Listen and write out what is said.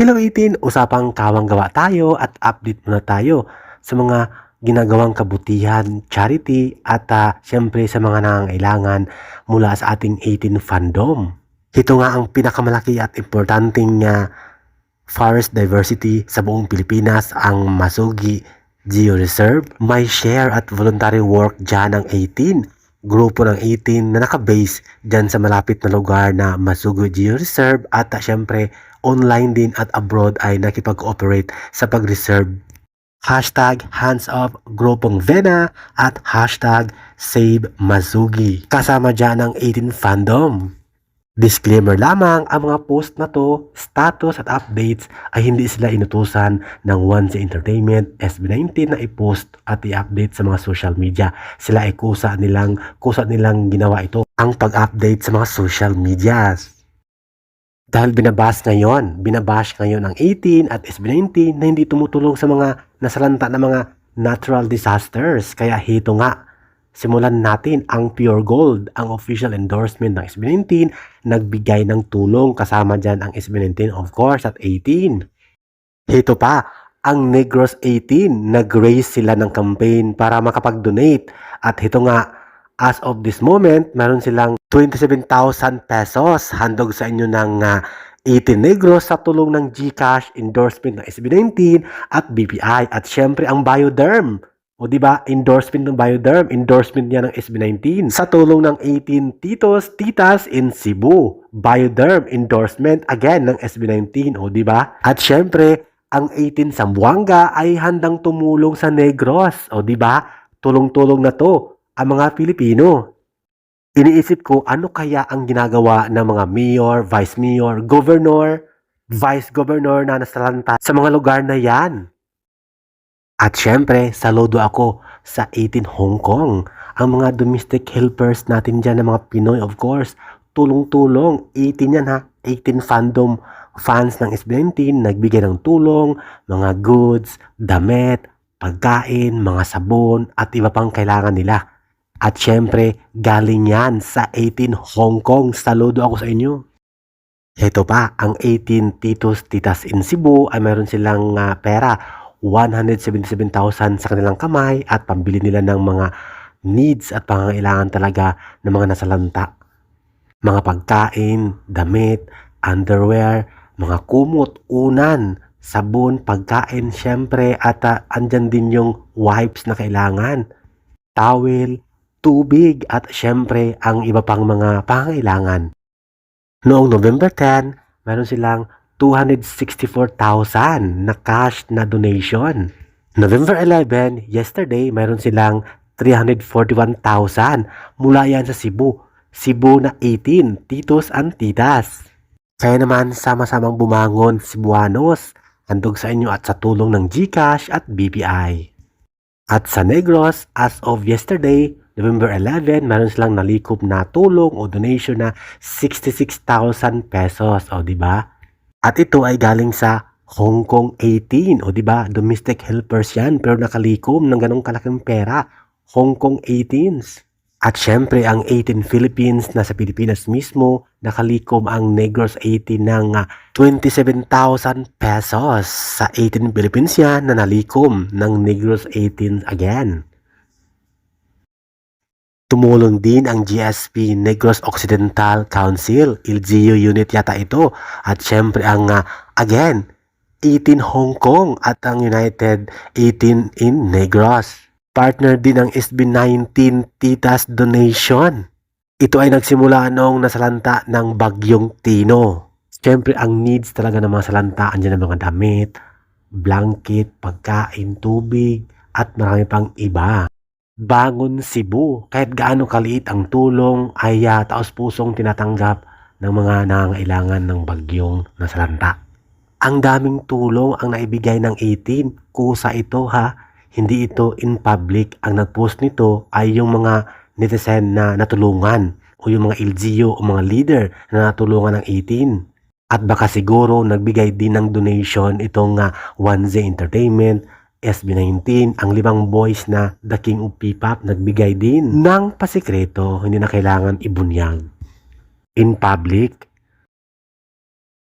Hello 18, usapang kawang gawa tayo at update muna tayo sa mga ginagawang kabutihan, charity at ah, syempre sa mga nangangailangan mula sa ating 18 fandom. Ito nga ang pinakamalaki at importanteng ah, forest diversity sa buong Pilipinas, ang Masugi Geo Reserve. May share at voluntary work dyan ng 18 grupo ng 18 na nakabase dyan sa malapit na lugar na Masugo Geo Reserve at uh, syempre online din at abroad ay nakipag-cooperate sa pag-reserve. Hashtag hands off grupong Vena at hashtag save Masugi. Kasama dyan ang 18 fandom. Disclaimer lamang, ang mga post na to, status at updates ay hindi sila inutusan ng One Entertainment SB19 na i-post at i-update sa mga social media. Sila ay kusa nilang, kusa nilang ginawa ito ang pag-update sa mga social medias. Dahil binabash ngayon, binabash ngayon ang 18 at SB19 na hindi tumutulong sa mga nasalanta na mga natural disasters. Kaya hito nga, simulan natin ang Pure Gold, ang official endorsement ng SB19, nagbigay ng tulong kasama dyan ang SB19 of course at 18. Hito pa, ang Negros 18, nag-raise sila ng campaign para makapag-donate. At hito nga, as of this moment, meron silang 27,000 pesos handog sa inyo ng ah, 18 Negros sa tulong ng GCash endorsement ng SB19 at BPI at syempre ang Bioderm. O di ba endorsement ng Bioderm, endorsement niya ng SB19 sa tulong ng 18 titos, titas in Cebu. Bioderm endorsement again ng SB19, o di ba? At syempre, ang 18 Sambuanga ay handang tumulong sa Negros, o di ba? Tulong-tulong na to ang mga Pilipino. Iniisip ko ano kaya ang ginagawa ng mga mayor, vice mayor, governor, vice governor na nasalanta sa mga lugar na yan. At syempre, saludo ako sa 18 Hong Kong. Ang mga domestic helpers natin dyan, ng mga Pinoy of course, tulong-tulong. 18 yan ha, 18 fandom fans ng SB19, nagbigay ng tulong, mga goods, damit, pagkain, mga sabon, at iba pang kailangan nila. At syempre, galing yan sa 18 Hong Kong. Saludo ako sa inyo. Ito pa, ang 18 titos titas in Cebu ay meron silang ah, pera. 177,000 sa kanilang kamay at pambili nila ng mga needs at pangangailangan talaga ng mga nasalanta. Mga pagkain, damit, underwear, mga kumot, unan, sabon, pagkain, syempre, at ah, andyan din yung wipes na kailangan, towel, tubig, at syempre, ang iba pang mga pangangailangan. Noong November 10, meron silang 264,000 na cash na donation. November 11, yesterday, meron silang 341,000 mula yan sa Cebu. Cebu na 18, titos and titas. Kaya naman sama-samang bumangon Cebuanos, handog sa inyo at sa tulong ng GCash at BPI. At sa Negros, as of yesterday, November 11, meron silang nalikop na tulong o donation na 66,000 pesos. O, di ba? At ito ay galing sa Hong Kong 18. O, di ba? Domestic helpers yan, pero nakalikom ng ganong kalaking pera. Hong Kong 18s. At syempre, ang 18 Philippines na sa Pilipinas mismo, nakalikom ang Negros 18 ng ah, 27,000 pesos. Sa 18 Philippines yan na nalikom ng Negros 18 again. Tumulong din ang GSP Negros Occidental Council, LGU unit yata ito. At syempre ang ah, again, 18 Hong Kong at ang United 18 in Negros. Partner din ang SB19 Titas Donation. Ito ay nagsimula noong nasalanta ng Bagyong Tino. Siyempre, ang needs talaga ng mga salanta, andyan ang mga damit, blanket, pagkain, tubig, at marami pang iba. Bangon Cebu, kahit gaano kaliit ang tulong, ay uh, taos pusong tinatanggap ng mga nangangailangan ng bagyong nasalanta. Ang daming tulong ang naibigay ng 18, kusa ito ha, hindi ito in public. Ang nagpost nito ay yung mga netizen na natulungan o yung mga LGU o mga leader na natulungan ng 18. At baka siguro nagbigay din ng donation itong uh, 1Z Entertainment, SB19, ang limang boys na The King of P-Pop nagbigay din ng pasikreto, hindi na kailangan ibunyag. In public,